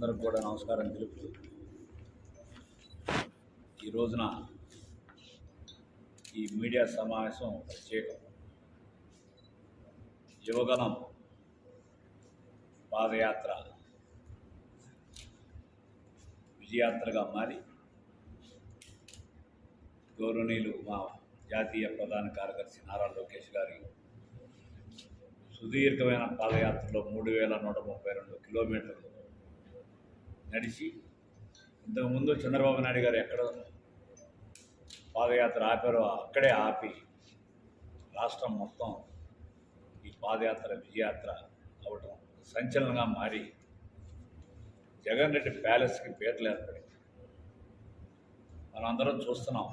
అందరికి కూడా నమస్కారం తెలుపుతూ ఈ రోజున ఈ మీడియా సమావేశం ప్రత్యేకం యువగలం పాదయాత్ర విజయాత్రగా మారి గౌరవనీయులు మా జాతీయ ప్రధాన కార్యదర్శి నారా లోకేష్ గారి సుదీర్ఘమైన పాదయాత్రలో మూడు వేల నూట ముప్పై రెండు కిలోమీటర్లు నడిచి ఇంతకుముందు చంద్రబాబు నాయుడు గారు ఎక్కడ పాదయాత్ర ఆపారో అక్కడే ఆపి రాష్ట్రం మొత్తం ఈ పాదయాత్ర విజయాత్ర అవటం సంచలనంగా మారి జగన్ రెడ్డి ప్యాలెస్కి పేర్లు ఏర్పడింది మనందరం చూస్తున్నాం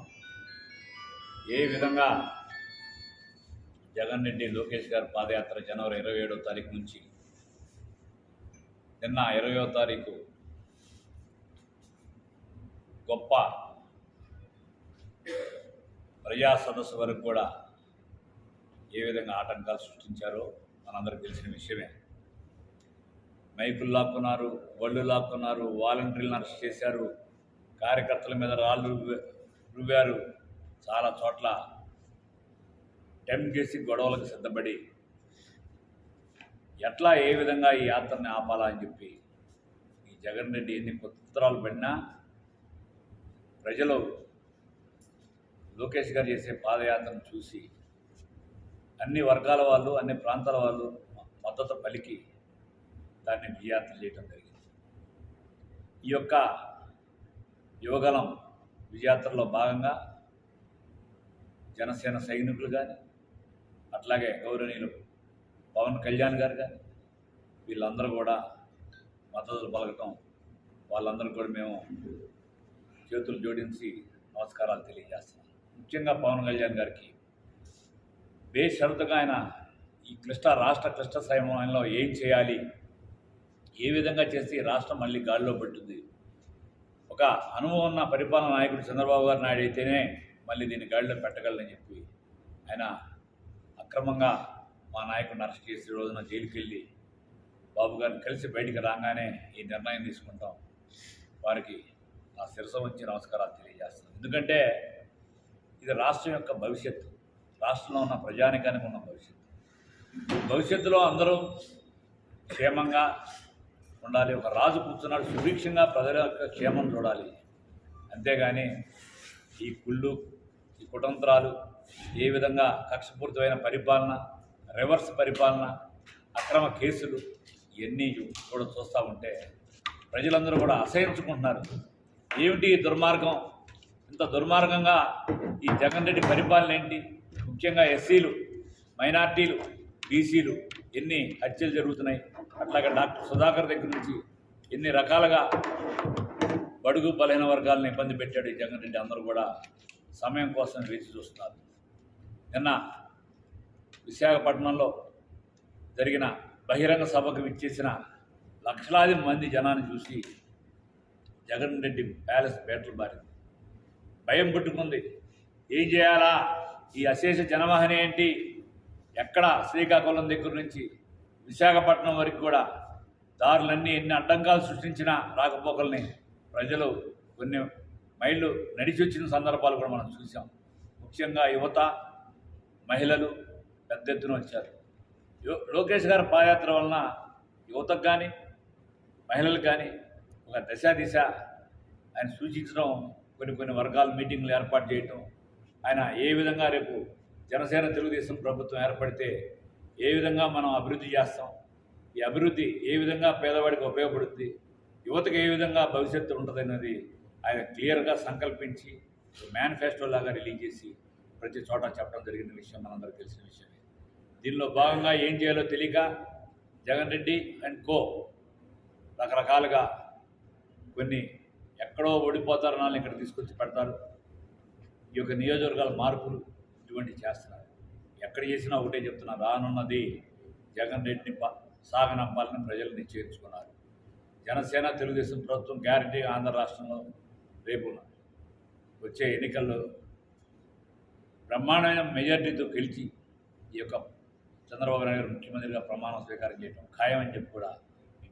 ఏ విధంగా జగన్ రెడ్డి లోకేష్ గారి పాదయాత్ర జనవరి ఇరవై ఏడో తారీఖు నుంచి నిన్న ఇరవయో తారీఖు గొప్ప ప్రజా సదస్సు వరకు కూడా ఏ విధంగా ఆటంకాలు సృష్టించారో మనందరికీ తెలిసిన విషయమే. మైకులు లాక్కున్నారు బళ్ళు లాక్కున్నారు వాలంటీర్లను అరెస్ట్ చేశారు కార్యకర్తల మీద రాళ్ళు రువ్వారు చాలా చోట్ల టెంప్ చేసి గొడవలకు సిద్ధపడి ఎట్లా ఏ విధంగా ఈ యాత్రని ఆపాలా అని చెప్పి ఈ జగన్ రెడ్డి ఎన్ని కుతంత్రాలు పడినా ప్రజలు లోకేష్ గారు చేసే పాదయాత్రను చూసి అన్ని వర్గాల వాళ్ళు అన్ని ప్రాంతాల వాళ్ళు మద్దతు పలికి దాన్ని విజయాత్ర చేయడం జరిగింది. ఈ యొక్క యువగలం విజయాత్రలో భాగంగా జనసేన సైనికులు కానీ అట్లాగే గౌరవనీయులు పవన్ కళ్యాణ్ గారు కానీ వీళ్ళందరూ కూడా మద్దతు పలకటం వాళ్ళందరూ కూడా మేము చేతులు జోడించి నమస్కారాలు తెలియజేస్తున్నాను ముఖ్యంగా పవన్ కళ్యాణ్ గారికి బేషరతుగా ఆయన ఈ క్లిష్ట రాష్ట్ర క్లిష్ట సమయంలో ఏం చేయాలి ఏ విధంగా చేస్తే ఈ రాష్ట్రం మళ్ళీ గాడిలో పట్టింది ఒక అనుభవం ఉన్న పరిపాలన నాయకుడు చంద్రబాబు గారు నాయుడు అయితేనే మళ్ళీ దీన్ని గాడిలో పెట్టగలనని చెప్పి ఆయన అక్రమంగా మా నాయకుడిని అరెస్ట్ చేసి రోజున జైలుకి వెళ్ళి బాబు గారిని కలిసి బయటికి రాగానే ఈ నిర్ణయం తీసుకుంటాం. వారికి ఆ శిరస వంచి నమస్కారాలు తెలియజేస్తుంది ఎందుకంటే ఇది రాష్ట్రం యొక్క భవిష్యత్తు. రాష్ట్రంలో ఉన్న ప్రజానికానికి ఉన్న భవిష్యత్తు. భవిష్యత్తులో అందరూ క్షేమంగా ఉండాలి. ఒక రాజు కూర్చున్నాడు సుభిక్షంగా ప్రజల యొక్క క్షేమం చూడాలి. అంతేగాని ఈ కుళ్ళు ఈ కుటంత్రాలు ఏ విధంగా కక్షపూరితమైన పరిపాలన రివర్స్ పరిపాలన అక్రమ కేసులు ఇవన్నీ కూడా చూస్తూ ఉంటే ప్రజలందరూ కూడా అసహించుకుంటున్నారు. ఏమిటి దుర్మార్గం? ఇంత దుర్మార్గంగా ఈ జగన్ రెడ్డి పరిపాలన ఏంటి? ముఖ్యంగా ఎస్సీలు మైనార్టీలు బీసీలు ఎన్ని హత్యలు జరుగుతున్నాయి? అట్లాగే డాక్టర్ సుధాకర్ దగ్గర నుంచి ఎన్ని రకాలుగా బడుగు బలహీన వర్గాలను ఇబ్బంది పెట్టాడు ఈ జగన్ రెడ్డి అందరూ కూడా సమయం కోసం వేచి చూస్తున్నారు. నిన్న విశాఖపట్నంలో జరిగిన బహిరంగ సభకు విచ్చేసిన లక్షలాది మంది జనాన్ని చూసి జగన్ రెడ్డి ప్యాలెస్ పేటలు బారింది భయం పుట్టుకుంది ఏం చేయాలా? ఈ అశేష జనవాహన ఏంటి? ఎక్కడ? శ్రీకాకుళం దగ్గర నుంచి విశాఖపట్నం వరకు కూడా దారులన్నీ ఎన్ని అడ్డంకాలు సృష్టించినా రాకపోకల్ని ప్రజలు కొన్ని మైళ్ళు నడిచి వచ్చిన సందర్భాలు కూడా మనం చూసాం ముఖ్యంగా యువత మహిళలు పెద్ద ఎత్తున వచ్చారు. లోకేష్ గారి పాదయాత్ర వలన యువతకు కానీ మహిళలకు కానీ ఒక దశ దిశ. ఆయన సూచించడం కొన్ని కొన్ని వర్గాల మీటింగ్లు ఏర్పాటు చేయటం. ఆయన ఏ విధంగా రేపు జనసేన తెలుగుదేశం ప్రభుత్వం ఏర్పడితే ఏ విధంగా మనం అభివృద్ధి చేస్తాం? ఈ అభివృద్ధి ఏ విధంగా పేదవాడికి ఉపయోగపడుతుంది యువతకు ఏ విధంగా భవిష్యత్తు ఉంటుంది ఆయన క్లియర్గా సంకల్పించి మేనిఫెస్టో లాగా రిలీజ్ చేసి ప్రతి చోట చెప్పడం జరిగిన విషయం మనందరికీ తెలిసిన విషయమే. దీనిలో భాగంగా ఏం చేయాలో తెలియక జగన్ రెడ్డి అండ్ కో రకరకాలుగా కొన్ని ఎక్కడో ఓడిపోతారు వాళ్ళని ఇక్కడ తీసుకొచ్చి పెడతారు. ఈ యొక్క నియోజకవర్గాల మార్పులు ఇటువంటి చేస్తున్నారు. ఎక్కడ చేసినా ఒకటే చెప్తున్నా రానున్నది జగన్ రెడ్డిని సాగనంపాలని ప్రజలు నిశ్చయించుకున్నారు. జనసేన తెలుగుదేశం ప్రభుత్వం గ్యారంటీ ఆంధ్ర రాష్ట్రంలో రేపు వచ్చే ఎన్నికల్లో బ్రహ్మాండమైన మెజార్టీతో గెలిచి ఈ యొక్క చంద్రబాబు నాయుడు ముఖ్యమంత్రిగా ప్రమాణం స్వీకారం చేయడం ఖాయమని చెప్పి కూడా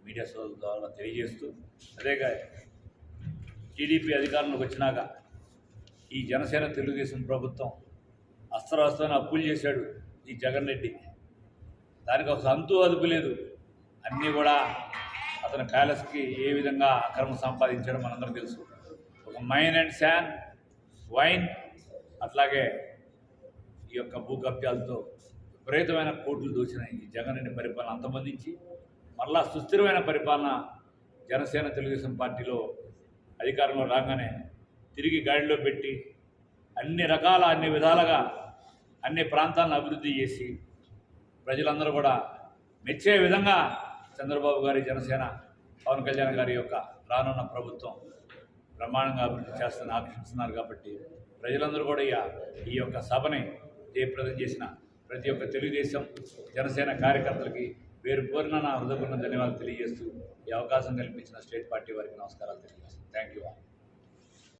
మీడియా సోదరుల ద్వారా తెలియజేస్తూ అదేగా టీడీపీ అధికారంలోకి వచ్చినాక ఈ జనసేన తెలుగుదేశం ప్రభుత్వం అస్త్రాస్త్రాన్ని అప్పులు చేశాడు ఈ జగన్ రెడ్డి. దానికి ఒక అంతు అదుపు లేదు. అన్నీ కూడా అతని ప్యాలెస్కి ఏ విధంగా అక్రమం సంపాదించడం మనందరం తెలుసు. ఒక మైన్ అండ్ శాన్ వైన్ అట్లాగే ఈ యొక్క భూకబ్జాలతో విపరీతమైన కోట్లు దోచిన ఈ జగన్ రెడ్డి పరిపాలన అంతమందించి మరలా సుస్థిరమైన పరిపాలన జనసేన తెలుగుదేశం పార్టీలో అధికారంలో రాగానే తిరిగి గాడిలో పెట్టి అన్ని రకాల అన్ని విధాలుగా అన్ని ప్రాంతాలను అభివృద్ధి చేసి ప్రజలందరూ కూడా మెచ్చే విధంగా చంద్రబాబు గారి జనసేన పవన్ కళ్యాణ్ గారి యొక్క రానున్న ప్రభుత్వం బ్రహ్మాండంగా అభివృద్ధి చేస్తారని ఆకర్షిస్తున్నారు కాబట్టి ప్రజలందరూ కూడా ఈ యొక్క సభని జయప్రదం చేసిన ప్రతి ఒక్క తెలుగుదేశం జనసేన కార్యకర్తలకి పేరు కోరిన నా హృదయపూర్ణ ధన్యవాదాలు తెలియజేస్తూ ఈ అవకాశం కల్పించిన స్టేట్ పార్టీ వారికి నమస్కారాలు తెలియజేస్తాను థ్యాంక్ యూ